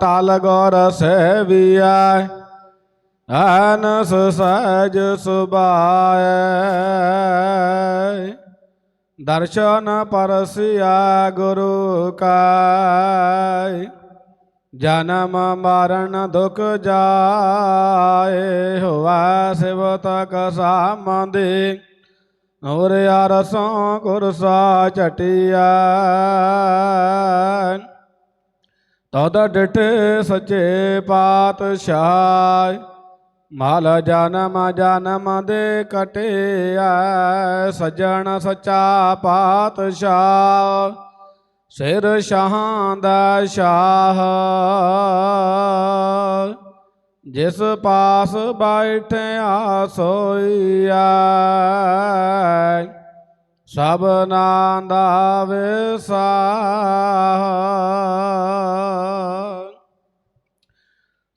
ਟਲ ਗੌਰ ਸਹਿਬੀਆ ਅਨਸ ਸਹਿਜ ਸੁਭਾਏ ਦਰਸ਼ਨ ਪਰਸਿਆ ਗੁਰੂ ਕਾਇ, ਜਨਮ ਮਰਨ ਦੁਖ ਜਾਏ, ਹੋਵਾ ਸਿਵਤਕ ਸਾਮੰਦੇ। ਹੋਰ ਅਰਸੋਂ ਕੁਰਸਾ ਚਟਿਆ ਤਦ ਡਿਠੇ ਸੱਚੇ ਪਾਤਸ਼ਾਹ, ਮਾਲ ਜਨਮ ਜਨਮ ਦੇ ਕਟਿਆ, ਸਜਣ ਸੱਚਾ ਪਾਤਸ਼ਾਹ, ਸਿਰ ਸ਼ਾਹਾਂ ਦਾ ਸ਼ਾਹ। ਜਿਸ ਪਾਸ ਬੈਠਿਆ ਸੋਈਆ ਸਭਨਾਂ ਦਾ ਵਿਸਾਹ।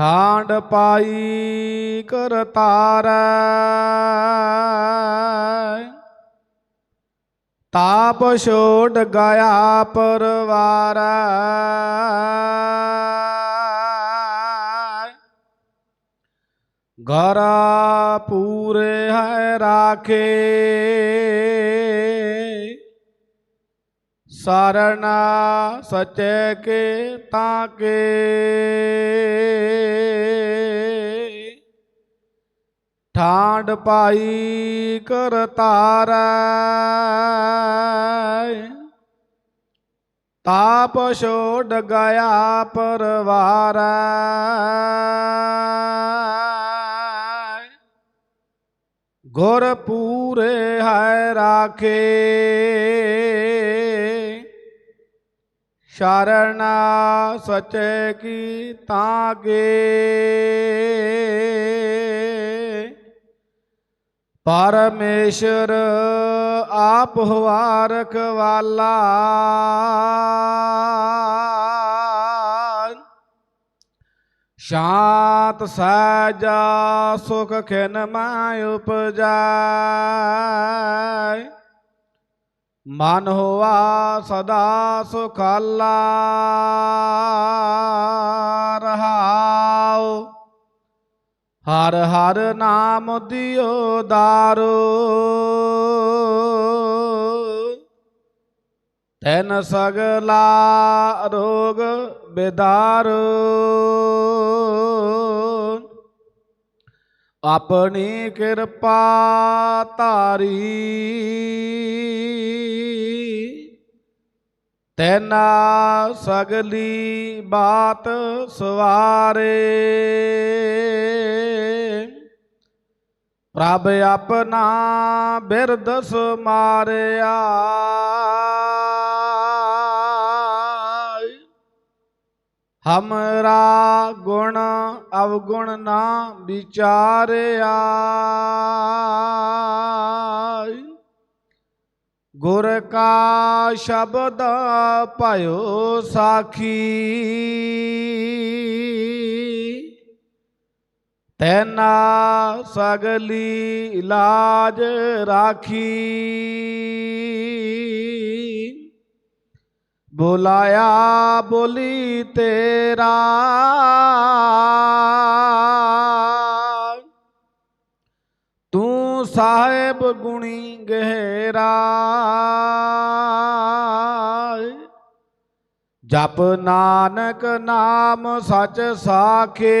ਠਾਂਡ ਪਾਈ ਕਰਤਾਰ ਤਾਪ ਛੋੜ ਗਿਆ ਪਰਵਾਰ। ਘਰ ਪੂਰੇ ਹੈ ਰਾਖੇ। ਸਰਣਾ ਸਚੇ ਕੇ ਤਾਂ ਕੇ। ਠਾਂਡ ਪਾਈ ਕਰਤਾਰ ਤਾਪ ਛੋੜ ਗਿਆ ਪਰਵਾਰ। ਗੁਰ ਪੂਰੇ ਹੈ ਰਾਖੇ। ਸ਼ਰਨ ਸਚੇ ਕੀ ਤਾਗੇ ਪਰਮੇਸ਼ਰ ਆਪ ਹਵਾਰਕ ਵਾਲਾ। ਸ਼ਾਂਤ ਸਹਿਜਾ ਸੁਖ ਖਿਨ ਮੈਂ ਉਪਜਾਇ ਮਨ ਹੋਆ ਸਦਾ ਸੁਖਾਲਾ ਰਹਾਉ। ਹਰ ਹਰ ਨਾਮ ਦਿਓ ਦਾਰੋ। ਤੈਨ ਸਗਲਾ ਰੋਗ ਬਿਦਾਰੋ। ਆਪਣੀ ਕਿਰਪਾ ਧਾਰੀ। ਤੈਨਾ ਸਗਲੀ ਬਾਤ ਸਵਾਰੇ। ਪ੍ਰਭ ਆਪਣਾ ਬਿਰਦ ਮਾਰਿਆ ਹਮਰਾ ਗੁਣ ਅਵਗੁਣ ਨਾ ਵਿਚਾਰਿਆ। ਗੁਰ ਕਾ ਸ਼ਬਦ ਭਇਓ ਸਾਖੀ। ਤੈਨਾ ਸਗਲੀ ਇਲਾਜ ਰਾਖੀ। ਬੁਲਾਇਆ ਬੋਲੀ ਤੇਰਾ। ਤੂੰ ਸਾਹਿਬ ਗੁਣੀ ਗਹਿਰਾ। ਜਪ ਨਾਨਕ ਨਾਮ ਸਚ ਸਾਖੇ।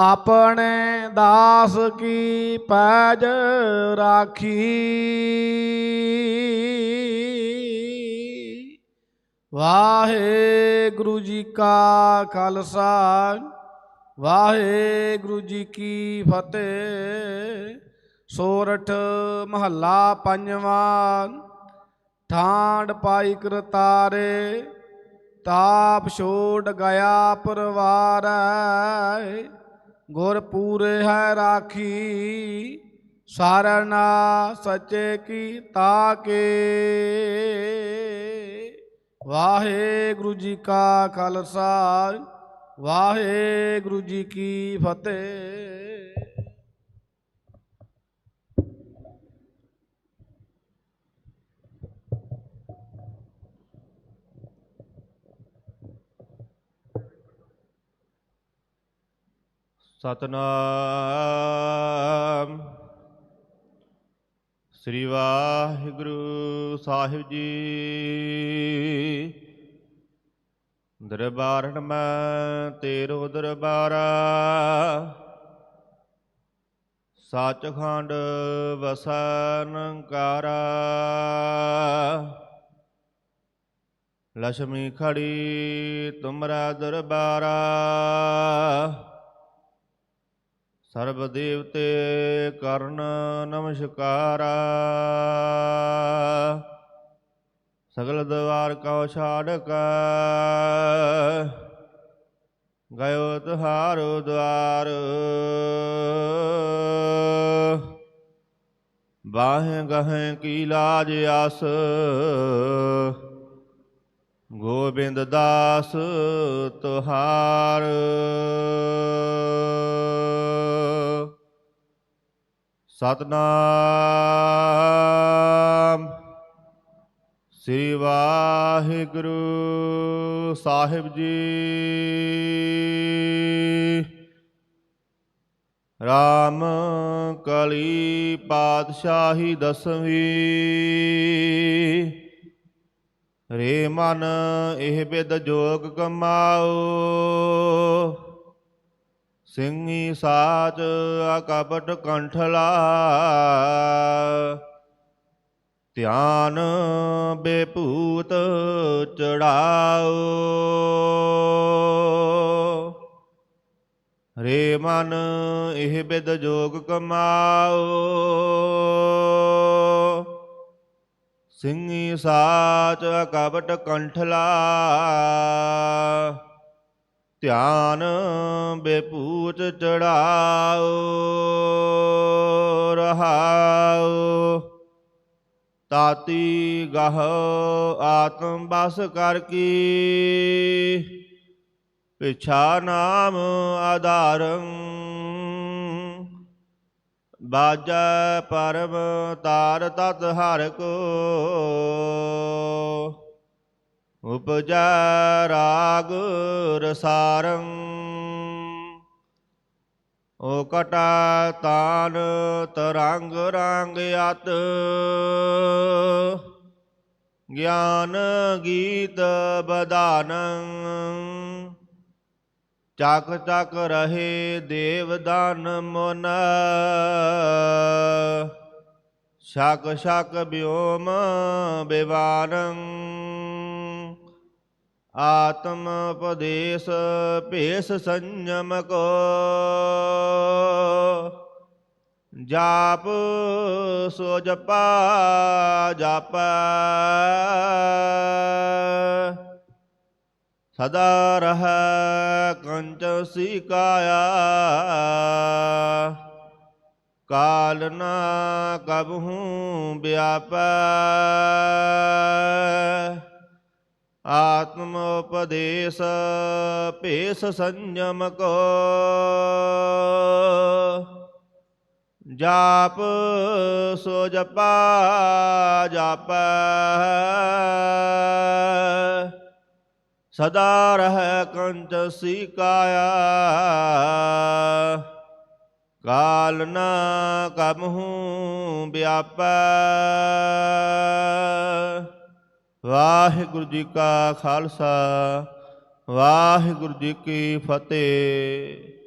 ਆਪਣੇ ਦਾਸ ਕੀ ਪੈਜ ਰਾਖੀ? ਵਾਹਿਗੁਰੂ ਜੀ ਕਾ ਖਾਲਸਾ, ਵਾਹਿਗੁਰੂ ਜੀ ਕੀ ਫਤਿਹ। ਸੋਰਠ ਮਹੱਲਾ ਪੰਜਵਾਂ ਠਾਂਡ ਪਾਈ ਕਰਤਾਰੇ, ਤਾਪ ਛੋੜ ਗਿਆ ਪਰਵਾਰ। ਗੁਰ ਪੂਰੇ ਹੈ ਰਾਖੀ, ਸਾਰਨਾ ਸੱਚੇ ਕੀ ਤਾਕੇ। ਵਾਹਿਗੁਰੂ ਜੀ ਕਾ ਖਾਲਸਾ, ਵਾਹਿਗੁਰੂ ਜੀ ਕੀ ਫਤਿਹ। ਸਤਨਾਮ। ਸ੍ਰੀ ਵਾਹਿਗੁਰੂ ਸਾਹਿਬ ਜੀ। ਦਰਬਾਰਣ ਮੈਂ ਤੇਰੋ ਦਰਬਾਰਾ। ਸੱਚਖੰਡ ਵਸਨ ਕਾਰਾ ਲక్ష్ਮੀ ਖੜੀ ਤੁਮਰਾ ਦਰਬਾਰਾ। ਸਰਬ ਦੇਵਤੇ ਕਰਨ ਨਮਸਕਾਰਾ। ਸਗਲ ਦਵਾਰ ਕਉ ਛਾੜਕ। ਗਇਓ ਤੁਹਾਰੋ ਦਵਾਰ। ਬਾਹੇ ਗਹੇ ਕੀ ਲਾਜ ਆਸ। ਗੋਬਿੰਦ ਦਾਸ ਤੁਹਾਰ। ਸਤਨਾਮ ਸ੍ਰੀ ਵਾਹਿਗੁਰੂ ਸਾਹਿਬ ਜੀ। ਰਾਮ ਕਲੀ ਪਾਤਸ਼ਾਹੀ ਦਸਵੀਂ। ਰੇ ਮਨ ਇਹ ਬਿਦ ਜੋਗ ਕਮਾਓ ਸਿੰਘੀ ਸਾਚ ਅਕਪਟ ਕੰਠਲਾ। ਧਿਆਨ ਬੇਭੂਤ ਚੜਾਓ ਰੇ ਮਨ ਇਹ ਬਿਦ ਜੋਗ ਕਮਾਓ ਸਿੰਘੀ ਸਾਚ ਕਬਟ ਕੰਠਲਾ। ਧਿਆਨ ਬੇਪੂਤ ਚੜਾਓ, ਰਹਾਓ। ਤਾਤੀ ਗਹ ਆਤਮ ਬਸ ਕਰ ਕੀ। ਪਿਛਾ ਨਾਮ ਆਧਾਰੰ ਬਾਜੈ ਪਰਮ ਤਾਰ ਤਤ ਹਰ ਕੋ। ਉਪਜੈ ਰਾਗ ਰਸਾਰੰ। ਓ ਕਟਾ ਤਾਨ ਤਰੰਗ ਰੰਗ ਅਤ। ਗਿਆਨ ਗੀਤ ਬਦਾਨੰ। ਚੱਕ ਚੱਕ ਰਹੇ ਦੇਵ ਦਾਨ ਮਨ। ਸ਼ਕ ਸ਼ਕ ਬਿਓਮ ਬਿਵਾਨੰ ਆਤਮ ਉਪਦੇਸ਼ ਭੇਸ ਸੰਜਮ ਕੋ। ਜਾਪ ਸੋ ਜਪਾ ਜਾਪੈ। ਸਦਾ ਰਹਿ ਕੰਚ ਸਿਕਾਇਆ। ਕਾਲ ਨਾ ਕਬਹੂ ਵਿਆਪੈ। ਆਤਮ ਉਪਦੇਸ਼ ਭੇਸ ਸੰਜਮ ਕੋ। ਜਾਪ ਸੋ ਜਪਾ ਜਾਪੈ। ਸਦਾ ਰਹਿ ਕੰਚ ਸਿਕਾਇਆ। ਕਾਲ ਨਾ ਕਬਹੂ ਵਿਆਪੈ। ਵਾਹਿਗੁਰੂ ਜੀ ਕਾ ਖਾਲਸਾ, ਵਾਹਿਗੁਰੂ ਜੀ ਕੀ ਫਤਿਹ।